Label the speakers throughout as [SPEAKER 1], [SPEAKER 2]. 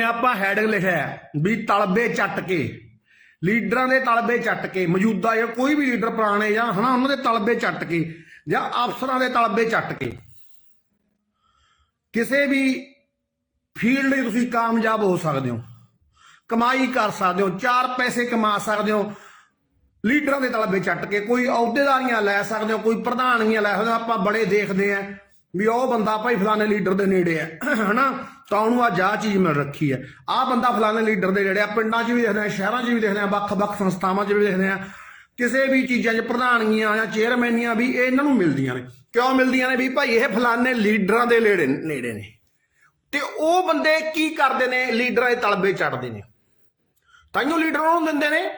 [SPEAKER 1] ਜਿਵੇਂ ਆਪਾਂ ਹੈਡਿੰਗ ਲਿਖਿਆ ਹੈ, ਵੀ ਤਲਬੇ ਚੱਟ ਕੇ ਲੀਡਰਾਂ ਦੇ ਤਲਬੇ ਚੱਟ ਕੇ ਮੌਜੂਦਾ ਜਾਂ ਕੋਈ ਵੀ ਲੀਡਰ ਪੁਰਾਣੇ ਜਾਂ ਹਨਾ ਉਹਨਾਂ ਦੇ ਤਲਬੇ ਚੱਟ ਕੇ ਜਾਂ ਅਫਸਰਾਂ ਦੇ ਤਲਬੇ ਚੱਟ ਕੇ। ਕਿਸੇ ਵੀ ਫੀਲਡ 'ਚ ਤੁਸੀਂ ਕਾਮਯਾਬ ਹੋ ਸਕਦੇ ਹੋ ਕਮਾਈ ਕਰ ਸਕਦੇ ਹੋ ਚਾਰ ਪੈਸੇ ਕਮਾ ਸਕਦੇ ਹੋ ਲੀਡਰਾਂ ਦੇ ਤਲਬੇ ਚੱਟ ਕੇ ਕੋਈ ਅਹੁਦੇਦਾਰੀਆਂ ਲੈ ਸਕਦੇ ਹੋ ਕੋਈ ਪ੍ਰਧਾਨੀਆਂ ਲੈ ਸਕਦੇ ਹੋ ਆਪਾਂ ਬੜੇ ਦੇਖਦੇ ਆ ਵੀ ਉਹ ਬੰਦਾ ਭਾਈ ਫਲਾਣੇ ਲੀਡਰ ਦੇ ਨੇੜੇ ਹੈ ਹਨਾ। ਤਾਂ ਉਹਨੂੰ ਅੱਜ ਆਹ ਚੀਜ਼ ਮਿਲ ਰੱਖੀ ਹੈ। ਆਹ ਬੰਦਾ ਫਲਾਣੇ ਲੀਡਰ ਦੇ ਨੇੜੇ ਆ, ਪਿੰਡਾਂ 'ਚ ਵੀ ਦੇਖਦੇ ਆ, ਸ਼ਹਿਰਾਂ 'ਚ ਵੀ ਦੇਖਦੇ ਆ, ਵੱਖ-ਵੱਖ ਸੰਸਥਾਵਾਂ 'ਚ ਵੀ ਦੇਖਦੇ ਆ, ਕਿਸੇ ਵੀ ਚੀਜ਼ਾਂ 'ਚ ਪ੍ਰਧਾਨਗੀਆਂ ਜਾਂ ਚੇਅਰਮੈਨੀਆਂ ਵੀ ਇਹ ਇਹਨਾਂ ਨੂੰ ਮਿਲਦੀਆਂ ਨੇ। ਕਿਉਂ ਮਿਲਦੀਆਂ ਨੇ ਵੀ ਭਾਈ ਇਹ ਫਲਾਣੇ ਲੀਡਰਾਂ ਦੇ ਨੇੜੇ ਨੇੜੇ ਨੇ। ਤੇ ਉਹ ਬੰਦੇ ਕੀ ਕਰਦੇ ਨੇ? ਲੀਡਰਾਂ ਦੇ ਤਲਬੇ ਚੜਦੇ ਨੇ। ਤਾਈਓ ਲੀਡਰ ਉਹਨੂੰ ਦਿੰਦੇ ਨੇ।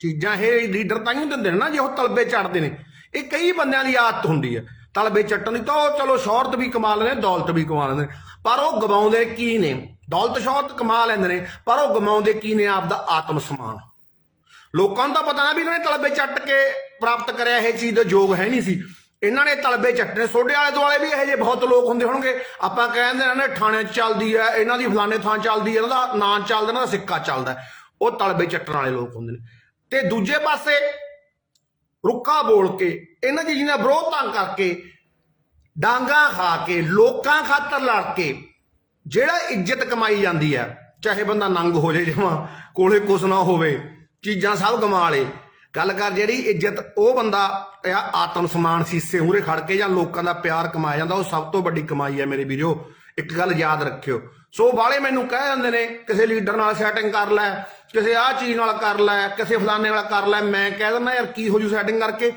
[SPEAKER 1] ਚੀਜ਼ਾਂ ਇਹ ਲੀਡਰ ਤਾਈਓ ਦਿੰਦੇ ਨੇ ਨਾ, ਜੇ ਉਹ ਤਲਬੇ ਚੜਦੇ ਨੇ। ਇਹ ਕਈ ਬੰਦਿਆਂ ਦੀ ਆਦਤ ਹੁੰਦੀ ਹੈ। ਤਲਬੇ ਚੱਟਣ ਦੀ ਤਾਂ ਉਹ ਚਲੋ ਸ਼ੌਹਰਤ ਵੀ ਕਮਾ ਲੈਂਦੇ ਦੌਲਤ ਵੀ ਕਮਾ ਲੈਂਦੇ ਨੇ। ਪਰ ਉਹ ਗਵਾਉਂਦੇ ਕੀ ਨੇ? ਦੌਲਤ ਸ਼ੌਹਰਤ ਕਮਾ ਲੈਂਦੇ ਨੇ, ਪਰ ਉਹ ਗਵਾਉਂਦੇ ਕੀ ਨੇ ਆਪਦਾ ਆਤਮ ਸਮਾਨ? ਲੋਕਾਂ ਨੂੰ ਤਾਂ ਪਤਾ ਨਾ ਵੀ ਇਹਨਾਂ ਨੇ ਤਲਬੇ ਚੱਟ ਕੇ ਪ੍ਰਾਪਤ ਕਰਿਆ, ਇਹ ਚੀਜ਼ ਦਾ ਯੋਗ ਹੈ ਨਹੀਂ ਸੀ। ਇਹਨਾਂ ਨੇ ਤਲਬੇ ਚੱਟਣੇ ਸੋਡੇ ਵਾਲੇ ਦੁਆਲੇ ਵੀ ਇਹੋ ਜਿਹੇ ਬਹੁਤ ਲੋਕ ਹੁੰਦੇ ਹੋਣਗੇ। ਆਪਾਂ ਕਹਿੰਦੇ ਇਹਨਾਂ ਨੇ, ਥਾਣੇ ਚੱਲਦੀ ਹੈ, ਇਹਨਾਂ ਦੀ ਫਲਾਣੇ ਥਾਂ ਚੱਲਦੀ ਹੈ, ਇਹਨਾਂ ਦਾ ਨਾਂ ਚੱਲਦਾ, ਇਹਨਾਂ ਦਾ ਸਿੱਕਾ ਚੱਲਦਾ ਉਹ ਤਲਬੇ ਚੱਟਣ ਵਾਲੇ ਲੋਕ ਹੁੰਦੇ ਨੇ। ਤੇ ਦੂਜੇ ਪਾਸੇ ਰੁੱਕਾ ਬੋਲ ਕੇ, ਇਹਨਾਂ ਚੀਜ਼ਾਂ ਦਾ ਵਿਰੋਧਤਾ ਕਰਕੇ ਡਾਂਗਾ ਖਾ ਕੇ, ਲੋਕਾਂ ਖਾਤਰ ਲੜ ਕੇ, ਜਿਹੜਾ ਇੱਜ਼ਤ ਕਮਾਈ ਜਾਂਦੀ ਹੈ, ਚਾਹੇ ਬੰਦਾ ਨੰਗ ਹੋ ਜਾਏ ਜਿਵੇਂ ਕੋਲੇ ਕੁਛ ਨਾ ਹੋਵੇ, ਚੀਜ਼ਾਂ ਸਭ ਗਮਾ ਲੇ। ਗੱਲ ਕਰ ਜਿਹੜੀ ਇੱਜ਼ਤ, ਉਹ ਬੰਦਾ ਆ ਆਤਮ ਸਮਾਨ ਸੀਸੇ ਉਰੇ ਖੜ ਕੇ ਜਾਂ ਲੋਕਾਂ ਦਾ ਪਿਆਰ ਕਮਾਇਆ ਜਾਂਦਾ, ਉਹ ਸਭ ਤੋਂ ਵੱਡੀ ਕਮਾਈ ਹੈ ਮੇਰੇ ਵੀਰੋ। ਇੱਕ ਗੱਲ ਯਾਦ ਰੱਖਿਓ। ਸੋ ਬਾਲੇ ਮੈਨੂੰ ਕਹਿ ਜਾਂਦੇ ਨੇ, ਕਿਸੇ ਲੀਡਰ ਨਾਲ ਸੈਟਿੰਗ ਕਰ ਲੈ, ਕਿਸੇ ਆਹ ਚੀਜ਼ ਨਾਲ ਕਰ ਲੈ, ਕਿਸੇ ਫਲਾਣੇ ਨਾਲ ਕਰ ਲੈ, ਮੈਂ ਕਹਿ ਦਿੰਦਾ, ਯਾਰ ਕੀ ਹੋ ਜੂ ਸੈਟਿੰਗ ਕਰਕੇ?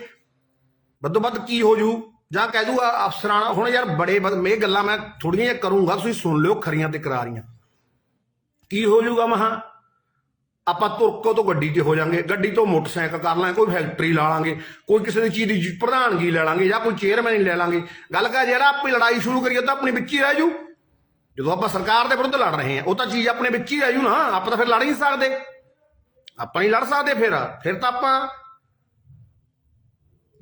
[SPEAKER 1] ਵੱਧੋ ਵੱਧ ਕੀ ਹੋ ਜੂ? ਜਾਂ ਕਹਿ ਦੂਗਾ ਅਫਸਰਾਂ ਹੁਣ ਯਾਰ ਬੜੇ ਇਹ ਗੱਲਾਂ ਮੈਂ ਥੋੜੀਆਂ ਜਿਹੀਆਂ ਕਰੂੰਗਾ, ਤੁਸੀਂ ਸੁਣ ਲਿਓ ਖਰੀਆਂ ਤੇ ਕਰਾਰੀਆਂ ਕੀ ਹੋ ਜੂਗਾ ਮਹਾ? ਆਪਾਂ ਤੁਰਕੋ ਤੋਂ ਗੱਡੀ ਚ ਹੋ ਜਾਾਂਗੇ, ਗੱਡੀ ਤੋਂ ਮੋਟਰਸਾਈਕਲ ਕਰ ਲਾਂਗੇ, ਕੋਈ ਫੈਕਟਰੀ ਲਾ ਲਾਂਗੇ, ਕੋਈ ਕਿਸੇ ਦੀ ਚੀਜ਼ ਦੀ ਪ੍ਰਧਾਨਗੀ ਲੈ ਲਾਂਗੇ ਜਾਂ ਕੋਈ ਚੇਅਰਮੈਨ ਲੈ ਲਾਂਗੇ। ਗੱਲ ਕਰ ਜਿਹੜਾ ਆਪਣੀ ਲੜਾਈ ਸ਼ੁਰੂ ਕਰੀਏ ਤਾਂ ਆਪਣੀ ਵਿੱਚ ਹੀ ਰਹਿ ਜੂ। ਜਦੋਂ ਆਪਾਂ ਸਰਕਾਰ ਦੇ ਵਿਰੁੱਧ ਲੜ ਰਹੇ ਹਾਂ, ਉਹ ਤਾਂ ਚੀਜ਼ ਆਪਣੇ ਵਿੱਚ ਹੀ ਰਹਿ ਜੂ ਨਾ, ਆਪਾਂ ਤਾਂ ਫਿਰ ਲੜ ਹੀ ਨਹੀਂ ਸਕਦੇ। ਆਪਾਂ ਹੀ ਲੜ ਸਕਦੇ ਫਿਰ ਫਿਰ ਤਾਂ ਆਪਾਂ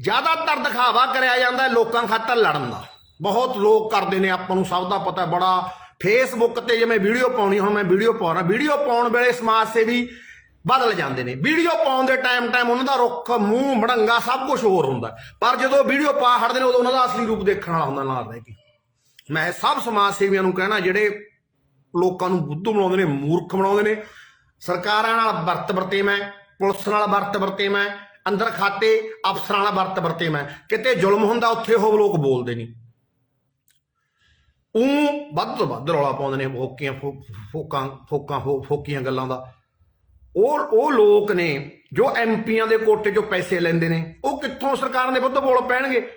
[SPEAKER 1] ਜ਼ਿਆਦਾਤਰ ਦਿਖਾਵਾ ਕਰਿਆ ਜਾਂਦਾ ਲੋਕਾਂ ਖਾਤਰ ਲੜਨ ਦਾ। ਬਹੁਤ ਲੋਕ ਕਰਦੇ ਨੇ ਆਪਾਂ ਨੂੰ ਸਭ ਦਾ ਪਤਾ ਬੜਾ ਫੇਸਬੁੱਕ ਤੇ ਜਿਵੇਂ ਵੀਡੀਓ ਪਾਉਣੀ ਹੁਣ ਮੈਂ ਵੀਡੀਓ ਪਾਉਣਾ ਵੀਡੀਓ ਪਾਉਣ ਵੇਲੇ ਸਮਾਜ ਸੇਵੀ ਬਦਲ ਜਾਂਦੇ ਨੇ। ਵੀਡੀਓ ਪਾਉਣ ਦੇ ਟਾਈਮ ਟਾਈਮ ਉਹਨਾਂ ਦਾ ਰੁੱਖ ਮੂੰਹ ਮੜੰਗਾ ਸਭ ਕੁਝ ਹੋਰ ਹੁੰਦਾ ਪਰ ਜਦੋਂ ਵੀਡੀਓ ਪਾ ਹਟਦੇ ਨੇ ਉਦੋਂ ਉਹਨਾਂ ਦਾ ਅਸਲੀ ਰੂਪ ਦੇਖਣ ਵਾਲਾ ਹੁੰਦਾ ਨਾਲ ਰਹਿ ਕੇ। ਮੈਂ ਸਭ ਸਮਾਜ ਸੇਵੀਆਂ ਨੂੰ ਕਹਿਣਾ ਜਿਹੜੇ ਲੋਕਾਂ ਨੂੰ ਬੁੱਧੂ ਬਣਾਉਂਦੇ ਨੇ ਮੂਰਖ ਬਣਾਉਂਦੇ ਨੇ ਸਰਕਾਰਾਂ ਨਾਲ ਵਰਤ ਵਰਤੇਵਾਂ ਹੈ, ਪੁਲਿਸ ਨਾਲ ਵਰਤ ਵਰਤੇਵਾਂ ਹੈ, ਅੰਦਰ ਖਾਤੇ ਅਫਸਰਾਂ ਨਾਲ ਵਰਤ ਵਰਤੇ ਮੈਂ। ਕਿਤੇ ਜ਼ੁਲਮ ਹੁੰਦਾ, ਉੱਥੇ ਉਹ ਲੋਕ ਬੋਲਦੇ ਨਹੀਂ। ਉਹ ਵੱਧ ਤੋਂ ਵੱਧ ਰੌਲਾ ਪਾਉਂਦੇ ਨੇ ਫੋਕੀਆਂ ਫੋ- ਫੋਕਾਂ ਫੋਕਾਂ, ਫੋ- ਫੋਕੀਆਂ ਗੱਲਾਂ ਦਾ। ਉਹ ਉਹ ਲੋਕ ਨੇ ਜੋ ਐਮਪੀਆਂ ਦੇ ਕੋਟੇ 'ਚੋਂ ਪੈਸੇ ਲੈਂਦੇ ਨੇ, ਉਹ ਕਿੱਥੋਂ ਸਰਕਾਰ ਦੇ ਵਿਰੁੱਧ ਬੋਲ ਪੈਣਗੇ?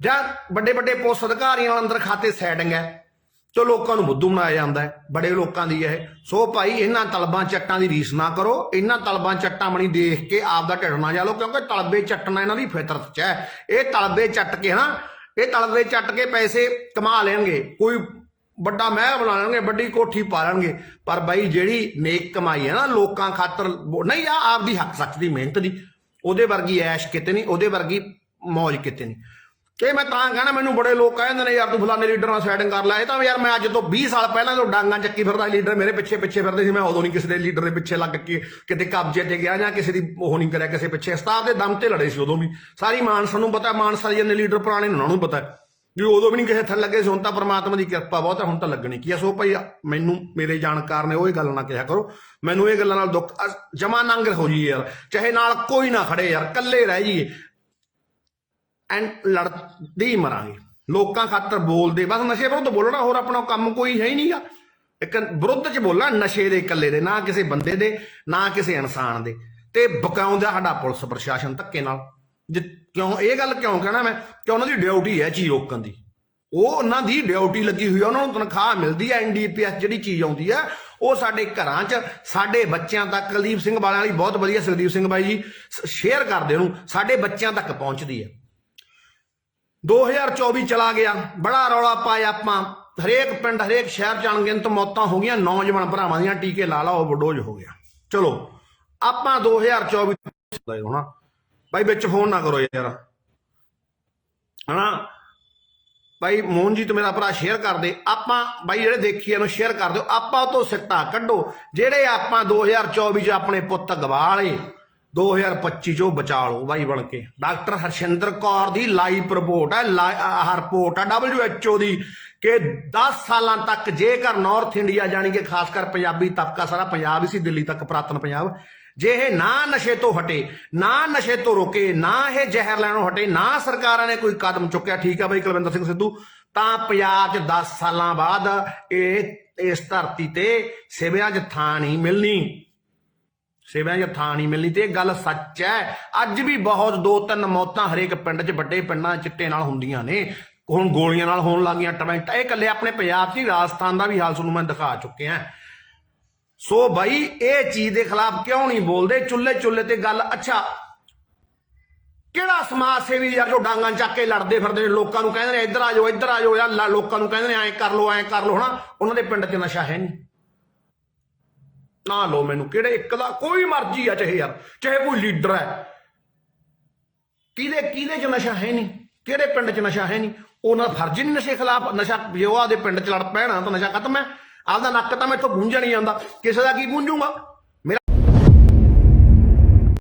[SPEAKER 1] ਜਾਂ ਵੱਡੇ ਵੱਡੇ ਪੁਲਿਸ ਅਧਿਕਾਰੀਆਂ ਨਾਲ ਅੰਦਰ ਖਾਤੇ ਸੈਟਿੰਗ ਹੈ। ਤੋ ਲੋਕਾਂ ਨੂੰ ਬੁੱਧੂ ਬਣਾਇਆ ਜਾਂਦਾ ਹੈ, ਬੜੇ ਲੋਕਾਂ ਦੀ ਇਹ। ਸੋ ਭਾਈ, ਇਹਨਾਂ ਤਲਬਾਂ ਚੱਟਾਂ ਦੀ ਰੀਸ ਨਾ ਕਰੋ। ਇਹਨਾਂ ਤਲਬਾਂ ਚੱਟਾਂ ਬਣੀ ਦੇਖ ਕੇ ਆਪ ਦਾ ਢਿੱਡ ਨਾ ਜਾਲੋ, ਕਿਉਂਕਿ ਤਲਬੇ ਚੱਟਣਾ ਇਹਨਾਂ ਦੀ ਫਿਤਰਤ 'ਚ ਹੈ। ਇਹ ਤਲਬੇ ਚੱਟ ਕੇ ਨਾ ਇਹ ਤਲਬੇ ਚੱਟ ਕੇ ਪੈਸੇ ਕਮਾ ਲੈਣਗੇ, ਕੋਈ ਵੱਡਾ ਮਹਿਲ ਬਣਾ ਲੈਣਗੇ, ਵੱਡੀ ਕੋਠੀ ਪਾ ਲੈਣਗੇ। ਪਰ ਬਾਈ, ਜਿਹੜੀ ਨੇਕ ਕਮਾਈ ਹੈ ਨਾ, ਲੋਕਾਂ ਖਾਤਰ ਨਹੀਂ ਆ ਆਪਦੀ ਹੱਕ, ਸੱਚ ਦੀ ਮਿਹਨਤ ਦੀ। ਉਹਦੇ ਵਰਗੀ ਐਸ਼ ਕਿਤੇ ਨਹੀਂ, ਉਹਦੇ ਵਰਗੀ ਮौज ਕਿਤੇ ਨਹੀਂ। ਇਹ ਮੈਂ ਤਾਂ ਕਹਿਣਾ, ਮੈਨੂੰ ਬੜੇ ਲੋਕ ਕਹਿੰਦੇ ਨੇ, ਯਾਰ ਤੂੰ ਫਲਾਣੇ ਲੀਡਰ ਨਾਲ ਸੈਟਿੰਗ ਕਰ ਲੈ। ਇਹ ਤਾਂ ਯਾਰ ਮੈਂ ਅੱਜ ਤੋਂ 20 ਸਾਲ ਪਹਿਲਾਂ ਤੋਂ ਡਾਂਗਾ ਚੱਕੀ ਫਿਰਦਾ ਲੀਡਰ ਮੇਰੇ ਪਿੱਛੇ ਪਿੱਛੇ ਫਿਰਦੇ ਸੀ, ਮੈਂ ਉਦੋਂ ਨਹੀਂ ਕਿਸੇ ਦੇ ਲੀਡਰ ਦੇ ਪਿੱਛੇ ਲੱਗ ਕੇ ਕਿਤੇ ਕਬਜ਼ੇ ਤੇ ਗਿਆ ਜਾਂ ਕਿਸੇ ਦੀ ਉਹ ਨਹੀਂ ਕਰਿਆ ਕਿਸੇ ਪਿੱਛੇ। ਉਸਤਾਦ ਦੇ ਦਮ ਤੇ ਲੜੇ ਸੀ ਉਦੋਂ ਵੀ। ਸਾਰੀ ਮਾਨਸਾ ਨੂੰ ਪਤਾ, ਮਾਨਸਾ ਦੇ ਲੀਡਰ ਪੁਰਾਣੇ ਨੇ ਉਹਨਾਂ ਨੂੰ ਪਤਾ। ਵੀ ਉਦੋਂ ਵੀ ਨਹੀਂ ਕਿਸੇ ਥੱਲੇ ਲੱਗੇ ਸੀ, ਹੁਣ ਤਾਂ ਪਰਮਾਤਮਾ ਦੀ ਕਿਰਪਾ ਬਹੁਤ ਹੈ, ਹੁਣ ਤਾਂ ਲੱਗਣੀ ਕੀ ਆ ਸੋ ਭਾਈ, ਮੈਨੂੰ ਮੇਰੇ ਜਾਣਕਾਰ ਨੇ ਉਹ ਇਹ ਗੱਲ ਨਾ ਕਿਹਾ ਕਰੋ। ਮੈਨੂੰ ਇਹ ਗੱਲਾਂ ਨਾਲ ਦੁੱਖ ਜਮਾ ਨੰਗ ਹੋ ਜੀ ਯਾਰ। ਚਾਹੇ ਨਾਲ ਕੋਈ ਨਾ ਖੜੇ ਯਾਰ, ਇਕੱਲੇ ਰਹਿ ਜਾਈਏ। ਐਂਡ ਲੜਦੇ ਹੀ ਮਰਾਂਗੇ। ਲੋਕਾਂ ਖਾਤਰ ਬੋਲਦੇ, ਬਸ ਨਸ਼ੇ ਵਿਰੁੱਧ ਬੋਲਣਾ, ਹੋਰ ਆਪਣਾ ਕੰਮ ਕੋਈ ਹੈ ਹੀ ਨਹੀਂਗਾ ਇੱਕ ਵਿਰੁੱਧ ਚ ਬੋਲਣਾ, ਨਸ਼ੇ ਦੇ ਇਕੱਲੇ ਦੇ, ਨਾ ਕਿਸੇ ਬੰਦੇ ਦੇ, ਨਾ ਕਿਸੇ ਇਨਸਾਨ ਦੇ। ਤੇ ਬਕਾਉਂਦਾ ਸਾਡਾ ਪੁਲਿਸ ਪ੍ਰਸ਼ਾਸਨ ਧੱਕੇ ਨਾਲ। ਜੇ ਕਿਉਂ, ਇਹ ਗੱਲ ਕਿਉਂ ਕਹਿਣਾ ਮੈਂ? ਕਿ ਉਹਨਾਂ ਦੀ ਡਿਊਟੀ ਹੈ ਚੀਜ਼ ਰੋਕਣ ਦੀ। ਉਹ ਉਹਨਾਂ ਦੀ ਡਿਊਟੀ ਲੱਗੀ ਹੋਈ ਹੈ ਉਹਨਾਂ ਨੂੰ ਤਨਖਾਹ ਮਿਲਦੀ ਹੈ ਐਨਡੀਪੀਐਸ ਜਿਹੜੀ ਚੀਜ਼ ਆਉਂਦੀ ਹੈ ਉਹ ਸਾਡੇ ਘਰਾਂ 'ਚ, ਸਾਡੇ ਬੱਚਿਆਂ ਤੱਕ, ਕੁਲਦੀਪ ਸਿੰਘ ਵਾਲਿਆਂ ਵਾਲੀ ਬਹੁਤ ਵਧੀਆ, ਸੁਖਦੀਪ ਸਿੰਘ ਬਾਈ ਜੀ ਸ਼ੇਅਰ ਕਰਦੇ ਉਹਨੂੰ, ਸਾਡੇ ਬੱਚਿਆਂ ਤੱਕ ਪਹੁੰਚਦੀ ਹੈ 2024 ਚਲਾ ਗਿਆ। ਬੜਾ ਰੌਲਾ ਪਾਇਆ ਆਪਾਂ। ਹਰੇਕ ਪਿੰਡ, ਹਰੇਕ ਸ਼ਹਿਰ ਚ ਅਣਗਿਣਤ ਮੌਤਾਂ ਹੋ ਗਈਆਂ। ਨੌਜਵਾਨ ਭਰਾਵਾਂ ਦੀਆਂ ਟੀਕੇ ਲਾ ਲਾ ਓਵਰਡੋਜ਼ ਹੋ ਗਿਆ। ਚਲੋ, ਆਪਾਂ 2024 ਦਾ ਹੋਣਾ ਬਾਈ ਵਿੱਚ ਫੋਨ ਨਾ ਕਰੋ ਯਾਰ। ਹਨਾ? ਭਾਈ ਮੋਹਨਜੀਤ ਮੇਰਾ ਭਰਾ ਸ਼ੇਅਰ ਕਰ ਦੇ। ਆਪਾਂ ਬਾਈ ਜਿਹੜੇ ਦੇਖੀ ਇਹਨੂੰ ਸ਼ੇਅਰ ਕਰ ਦਿਓ। ਆਪਾਂ ਉਹ ਤੋਂ ਸਿੱਟਾ ਕੱਢੋ। ਜਿਹੜੇ ਆਪਾਂ 2024 ਚ ਆਪਣੇ ਪੁੱਤ ਗਵਾ ਲਏ 2025 ਚੋਂ ਬਚਾ ਲਓ ਬਾਈ ਬਣ ਕੇ। ਡਾਕਟਰ ਹਰਸ਼ਿੰਦਰ ਕੌਰ ਦੀ ਲਾਈਵ ਰਿਪੋਰਟ ਹੈ, ਲਾ- ਆਹ ਰਿਪੋਰਟ ਹੈ WHO ਦੀ ਕਿ 10 ਸਾਲਾਂ ਤੱਕ ਜੇਕਰ ਨਾਰਥ ਇੰਡੀਆ ਜਾਣੀ ਕਿ ਖਾਸ ਕਰ ਪੰਜਾਬੀ ਤਬਕਾ ਸਾਰਾ ਪੰਜਾਬ ਹੀ ਸੀ, ਦਿੱਲੀ ਤੱਕ ਪੁਰਾਤਨ ਪੰਜਾਬ। ਜੇ ਇਹ ਨਾ ਨਸ਼ੇ ਤੋਂ ਹਟੇ, ਨਾ ਨਸ਼ੇ ਤੋਂ ਰੋਕੇ, ਨਾ ਇਹ ਜ਼ਹਿਰ ਲੈਣੋਂ ਹਟੇ, ਨਾ ਸਰਕਾਰਾਂ ਨੇ ਕੋਈ ਕਦਮ ਚੁੱਕਿਆ, ਠੀਕ ਆ ਬਾਈ ਕੁਲਵਿੰਦਰ ਸਿੰਘ ਸਿੱਧੂ, ਤਾਂ ਪੰਜਾਬ 'ਚ 10 ਸਾਲਾਂ ਬਾਅਦ ਇਹ ਇਸ ਧਰਤੀ ਤੇ ਸਿਵਿਆਂ 'ਚ ਥਾਂ ਨਹੀਂ ਮਿਲਣੀ। ਸੇਵਾ 'ਚ ਥਾਂ ਨਹੀਂ ਮਿਲਣੀ ਤੇ ਇਹ ਗੱਲ ਸੱਚ ਹੈ। ਅੱਜ ਵੀ ਬਹੁਤ ਦੋ ਤਿੰਨ ਮੌਤਾਂ ਹਰੇਕ ਪਿੰਡ 'ਚ ਵੱਡੇ ਪਿੰਡਾਂ ਚਿੱਟੇ ਨਾਲ ਹੁੰਦੀਆਂ ਨੇ। ਹੁਣ ਗੋਲੀਆਂ ਨਾਲ ਹੋਣ ਲੱਗੀਆਂ ਟਮੈਂਟਾ ਇਹ ਇਕੱਲੇ ਆਪਣੇ ਪੰਜਾਬ 'ਚ ਹੀ ਰਾਜਸਥਾਨ ਦਾ ਵੀ ਹਾਲ ਤੁਹਾਨੂੰ ਮੈਂ ਦਿਖਾ ਚੁੱਕਿਆ ਸੋ ਬਾਈ, ਇਹ ਚੀਜ਼ ਦੇ ਖਿਲਾਫ ਕਿਉਂ ਨਹੀਂ ਬੋਲਦੇ? ਚੁੱਲ੍ਹੇ ਚੁੱਲ੍ਹੇ ਤੇ ਗੱਲ। ਅੱਛਾ, ਕਿਹੜਾ ਸਮਾਜ ਸੇਵੀ ਯਾਰ ਜੋ ਡਾਂਗਾਂ ਚੱਕ ਕੇ ਲੜਦੇ ਫਿਰਦੇ ਨੇ? ਲੋਕਾਂ ਨੂੰ ਕਹਿੰਦੇ ਨੇ, ਇੱਧਰ ਆ ਜਾਓ, ਇੱਧਰ ਆ ਜਾਓ। ਯਾਰ ਲੋਕਾਂ ਨੂੰ ਕਹਿੰਦੇ ਨੇ, ਐਂ ਕਰ ਲਓ, ਐਂ ਕਰ ਲਓ। ਹਨਾ? ਉਹਨਾਂ ਦੇ ਪਿੰਡ 'ਚ ਨਸ਼ਾ ਹੈ ਨਹੀਂ। ਨਾ ਲਓ ਮੈਨੂੰ, ਕਿਹੜੇ ਇੱਕ ਦਾ ਕੋਈ ਮਰਜ਼ੀ ਆ ਚਾਹੇ ਯਾਰ, ਚਾਹੇ ਕੋਈ ਲੀਡਰ ਹੈ। ਕਿਹਦੇ ਕਿਹਦੇ ਚ ਨਸ਼ਾ ਹੈ ਨਹੀਂ? ਕਿਹੜੇ ਪਿੰਡ ਚ ਨਸ਼ਾ ਹੈ ਨਹੀਂ? ਉਹਨਾਂ ਦਾ ਫਰਜ਼ ਨਹੀਂ ਨਸ਼ੇ ਖਿਲਾਫ, ਨਸ਼ਾ ਜੇ ਉਹ ਆਦੇ ਪਿੰਡ ਚ ਲੜ ਪੈਣਾ ਤਾਂ ਨਸ਼ਾ ਖਤਮ ਹੈ। ਆਪਦਾ ਨੱਕ ਤਾਂ ਮੈਥੋਂ ਗੂੰਜਿਆ ਨਹੀਂ ਜਾਂਦਾ। ਕਿਸੇ ਦਾ ਕੀ ਗੂੰਜੂਗਾ?